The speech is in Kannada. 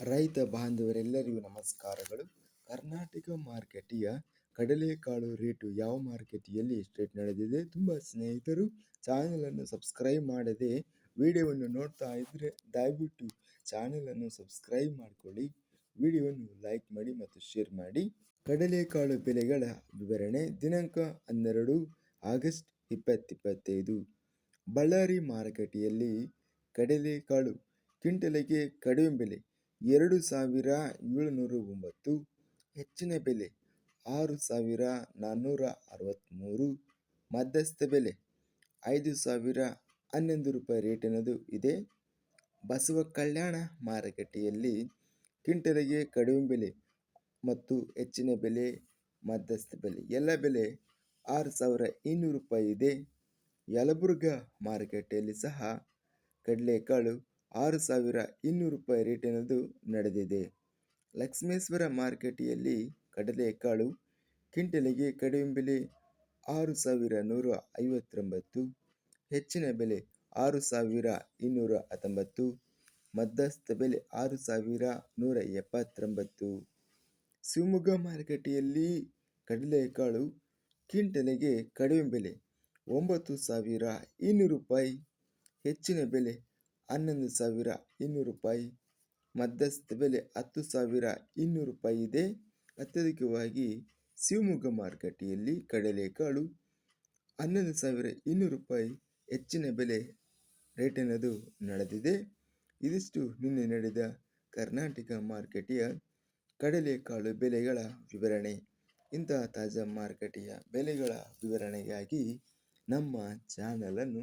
ರೈತ ಬಾಂಧವರೆಲ್ಲರಿಗೂ ನಮಸ್ಕಾರಗಳು. ಕರ್ನಾಟಕ ಮಾರ್ಕೆಟಿಯ ಕಡಲೆಕಾಳು ರೇಟು ಯಾವ ಮಾರ್ಕೆಟಿಯಲ್ಲಿ ರೇಟ್ ನಡೆದಿದೆ ತುಂಬ ಸ್ನೇಹಿತರು ಚಾನಲನ್ನು ಸಬ್ಸ್ಕ್ರೈಬ್ ಮಾಡದೆ ವಿಡಿಯೋವನ್ನು ನೋಡ್ತಾ ಇದ್ದರೆ ದಯವಿಟ್ಟು ಚಾನಲನ್ನು ಸಬ್ಸ್ಕ್ರೈಬ್ ಮಾಡಿಕೊಳ್ಳಿ. ವಿಡಿಯೋವನ್ನು ಲೈಕ್ ಮಾಡಿ ಮತ್ತು ಶೇರ್ ಮಾಡಿ. ಕಡಲೆಕಾಳು ಬೆಲೆಗಳ ವಿವರಣೆ ದಿನಾಂಕ ಹನ್ನೆರಡು ಆಗಸ್ಟ್ ಇಪ್ಪತ್ತಿಪ್ಪತ್ತೈದು ಬಳ್ಳಾರಿ ಮಾರುಕಟ್ಟೆಯಲ್ಲಿ ಕಡಲೆಕಾಳು ಕ್ವಿಂಟಲಿಗೆ ಕಡಿಮೆ ಬೆಲೆ ಎರಡು ಸಾವಿರ ಏಳುನೂರ ಒಂಬತ್ತು ಹೆಚ್ಚಿನ ಬೆಲೆ ಆರು ಸಾವಿರ ನಾನ್ನೂರ ಅರವತ್ತ್ಮೂರು ಮಧ್ಯಸ್ಥ ಬೆಲೆ ಐದು ಸಾವಿರ ಹನ್ನೊಂದು ರೂಪಾಯಿ ರೇಟಿನದು ಇದೆ. ಬಸವ ಕಲ್ಯಾಣ ಮಾರುಕಟ್ಟೆಯಲ್ಲಿ ಕ್ವಿಂಟಲಿಗೆ ಕಡಿಮೆ ಬೆಲೆ ಮತ್ತು ಹೆಚ್ಚಿನ ಬೆಲೆ ಮಧ್ಯಸ್ಥ ಬೆಲೆ. ಎಲ್ಲ ಬೆಲೆ ಆರು ಸಾವಿರ ಇನ್ನೂರು ರೂಪಾಯಿ ಇದೆ. ಯಲಬುರ್ಗಾ ಮಾರುಕಟ್ಟೆಯಲ್ಲಿ ಸಹ ಕಡಲೆಕಾಳು ಆರು ಸಾವಿರ ಇನ್ನೂರು ರೂಪಾಯಿ ರೇಟಿನದು ನಡೆದಿದೆ. ಲಕ್ಷ್ಮೇಶ್ವರ ಮಾರುಕಟ್ಟೆಯಲ್ಲಿ ಕಡಲೆಕಾಳು ಕ್ವಿಂಟಲಿಗೆ ಕಡಿಮೆ ಬೆಲೆ ಆರು ಸಾವಿರ ನೂರ ಐವತ್ತೊಂಬತ್ತು, ಹೆಚ್ಚಿನ ಬೆಲೆ ಆರು ಸಾವಿರ ಇನ್ನೂರ ಹತ್ತೊಂಬತ್ತು, ಮಧ್ಯಸ್ಥ ಬೆಲೆ ಆರು ಸಾವಿರ ನೂರ ಎಪ್ಪತ್ತೊಂಬತ್ತು. ಶಿವಮೊಗ್ಗ ಮಾರುಕಟ್ಟೆಯಲ್ಲಿ ಕಡಲೆಕಾಳು ಕ್ವಿಂಟಲಿಗೆ ಕಡಿಮೆ ಬೆಲೆ ಒಂಬತ್ತು ಸಾವಿರ ಇನ್ನೂರು ರೂಪಾಯಿ, ಹೆಚ್ಚಿನ ಬೆಲೆ ಹನ್ನೊಂದು ಸಾವಿರ ಇನ್ನೂರು ರೂಪಾಯಿ. ಮಧ್ಯಸ್ಥ ಬೆಲೆ ಹತ್ತು ಸಾವಿರ ಇನ್ನೂರು ರೂಪಾಯಿ ಇದೆ. ಅತ್ಯಧಿಕವಾಗಿ ಶಿವಮೊಗ್ಗ ಮಾರುಕಟ್ಟೆಯಲ್ಲಿ ಕಡಲೆಕಾಳು ಹನ್ನೊಂದು ಸಾವಿರ ಇನ್ನೂರು ರೂಪಾಯಿ ಹೆಚ್ಚಿನ ಬೆಲೆ ರೇಟ್ ಅನ್ನೋದು ನಡೆದಿದೆ. ಇದಿಷ್ಟು ನಿನ್ನೆ ನಡೆದ ಕರ್ನಾಟಕ ಮಾರುಕಟ್ಟೆಯ ಕಡಲೆಕಾಳು ಬೆಲೆಗಳ ವಿವರಣೆ. ಇಂತಹ ತಾಜಾ ಮಾರುಕಟ್ಟೆಯ ಬೆಲೆಗಳ ವಿವರಣೆಗಾಗಿ ನಮ್ಮ ಚಾನಲನ್ನು